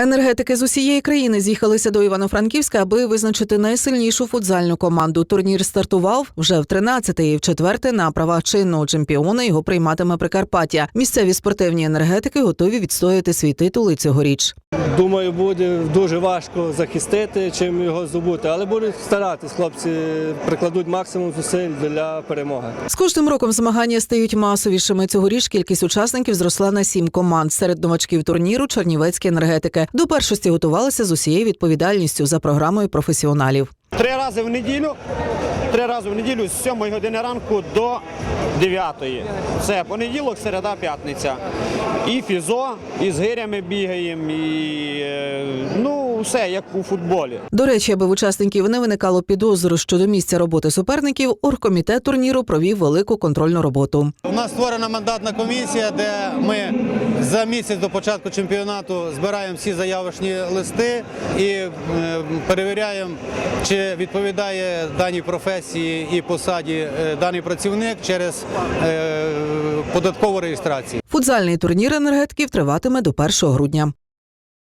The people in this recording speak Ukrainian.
Енергетики з усієї країни з'їхалися до Івано-Франківська, аби визначити найсильнішу футзальну команду. Турнір стартував вже в 13-й і в четверте на правах чинного чемпіона його прийматиме Прикарпаття. Місцеві спортивні енергетики готові відстояти свій титул і цьогоріч. Думаю, буде дуже важко захистити, чим його здобути, але будуть старатись. Хлопці прикладуть максимум зусиль для перемоги. З кожним роком змагання стають масовішими. Цьогоріч кількість учасників зросла на сім команд. Серед новачків турніру чернівецькі енергетики до першості готувалися з усією відповідальністю за програмою професіоналів. Три рази в неділю. Три рази в неділю з 7 години ранку до 9. Це понеділок, середа, п'ятниця. І фізо, і з гирями бігаємо, і е, ну все як у футболі. До речі, аби в учасників не виникало підозру щодо місця роботи суперників, оргкомітет турніру провів велику контрольну роботу. У нас створена мандатна комісія, де ми за місяць до початку чемпіонату збираємо всі заявочні листи і е, перевіряємо, чи відповідає даній професії і посаді е, даний працівник через е, податкову реєстрацію. Футзальний турнір енергетиків триватиме до 1 грудня.